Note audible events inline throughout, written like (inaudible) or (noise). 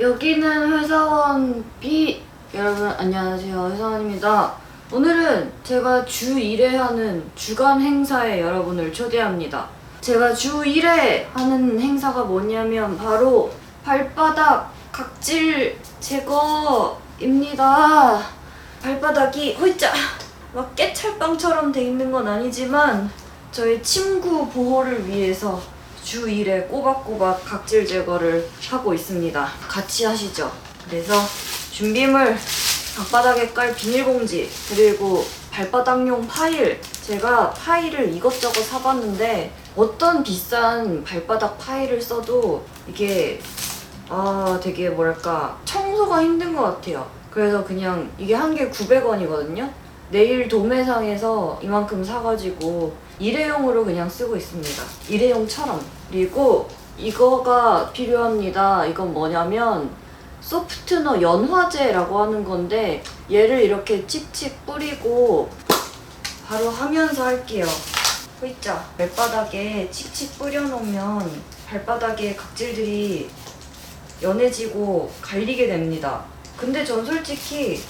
여기는 회사원 B. 여러분 안녕하세요. 회사원입니다. 오늘은 제가 주 1회 하는 주간 행사에 여러분을 초대합니다. 제가 주 1회 하는 행사가 뭐냐면 바로 발바닥 각질 제거입니다. 발바닥이 호이자 막 깨찰빵처럼 돼 있는 건 아니지만 저희 침구 보호를 위해서 주 1회 꼬박꼬박 각질 제거를 하고 있습니다. 같이 하시죠. 그래서 준비물 방바닥에 깔 비닐봉지 그리고 발바닥용 파일 제가 파일을 이것저것 사봤는데 어떤 비싼 발바닥 파일을 써도 이게 아 되게 뭐랄까 청소가 힘든 것 같아요. 그래서 그냥 이게 한 개 900원이거든요. 내일 도매상에서 이만큼 사가지고 일회용으로 그냥 쓰고 있습니다. 일회용처럼. 그리고 이거가 필요합니다. 이건 뭐냐면 소프트너 연화제라고 하는 건데 얘를 이렇게 칙칙 뿌리고 바로 하면서 할게요. 호이자 발바닥에 칙칙 뿌려놓으면 발바닥에 각질들이 연해지고 갈리게 됩니다. 근데 전 솔직히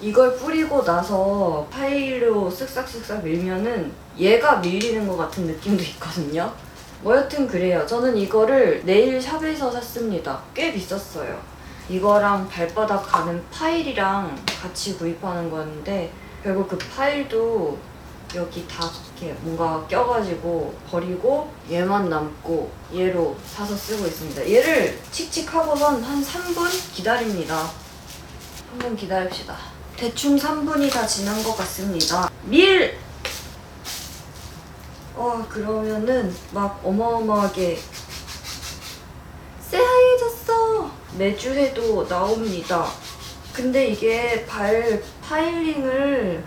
이걸 뿌리고 나서 파일로 쓱싹쓱싹 밀면은 얘가 밀리는 것 같은 느낌도 있거든요. 뭐 여튼 그래요. 저는 이거를 네일 샵에서 샀습니다. 꽤 비쌌어요. 이거랑 발바닥 가는 파일이랑 같이 구입하는 거였는데 결국 그 파일도 여기 다 이렇게 뭔가 껴가지고 버리고 얘만 남고 얘로 사서 쓰고 있습니다. 얘를 칙칙하고선 한 3분 기다립니다. 3분 기다립시다. 대충 3분이 다 지난 것 같습니다. 밀! 어, 그러면은 막 어마어마하게 새하얘졌어! 매주 해도 나옵니다. 근데 이게 발 파일링을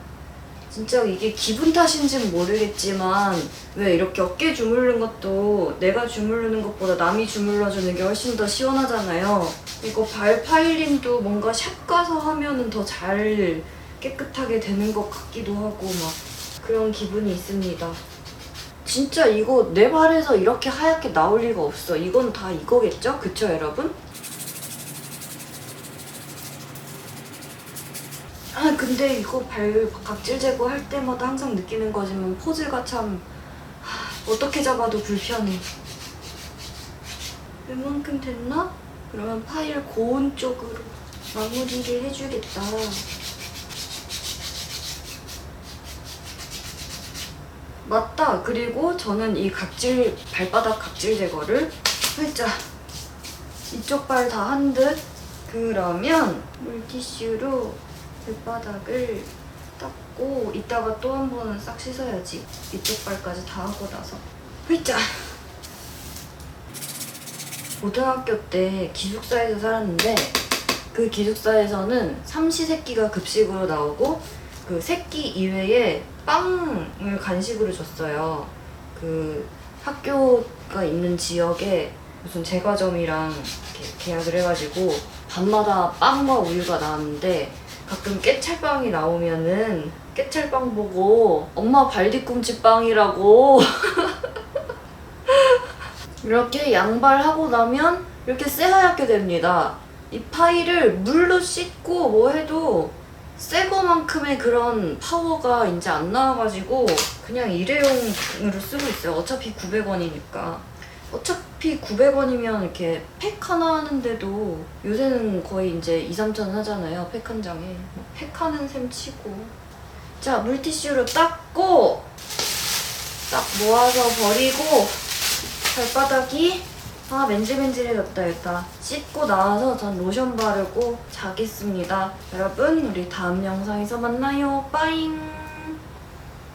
진짜 이게 기분 탓인지는 모르겠지만 왜 이렇게 어깨 주물른 것도 내가 주물르는 것보다 남이 주물러주는 게 훨씬 더 시원하잖아요. 이거 발 파일링도 뭔가 샵 가서 하면은 더 잘 깨끗하게 되는 것 같기도 하고 막 그런 기분이 있습니다. 진짜 이거 내 발에서 이렇게 하얗게 나올 리가 없어. 이건 다 이거겠죠? 그쵸 여러분? 아 근데 이거 발 각질 제거할 때마다 항상 느끼는 거지만 포즈가 참 하, 어떻게 잡아도 불편해. 웬만큼 됐나? 그러면 파일 고운 쪽으로 마무리를 해주겠다. 맞다. 그리고 저는 이 각질 발바닥 각질 제거를 살짝 이쪽 발 다 한 듯. 그러면 물티슈로 발바닥을 닦고 이따가 또 한 번은 싹 씻어야지. 이쪽 발까지 다 하고 나서. 훌짜. 고등학교 때 기숙사에서 살았는데 그 기숙사에서는 삼시세끼가 급식으로 나오고 그 세끼 이외에 빵을 간식으로 줬어요. 그 학교가 있는 지역에 무슨 제과점이랑 이렇게 계약을 해가지고 밤마다 빵과 우유가 나왔는데 가끔 깨찰빵이 나오면은 깨찰빵 보고 엄마 발뒤꿈치 빵이라고 (laughs) 이렇게 양발하고 나면 이렇게 새하얗게 됩니다. 이 파일을 물로 씻고 뭐 해도 새 거만큼의 그런 파워가 이제 안 나와가지고 그냥 일회용으로 쓰고 있어요. 어차피 900원이니까. 어차피 900원이면 이렇게 팩 하나 하는데도 요새는 거의 이제 2, 3천 하잖아요. 팩 한 장에. 팩 하는 셈 치고. 자, 물티슈로 닦고 딱 모아서 버리고 발바닥이 아 맨질맨질해졌다 일단 씻고 나와서 전 로션 바르고 자겠습니다 여러분 우리 다음 영상에서 만나요 빠잉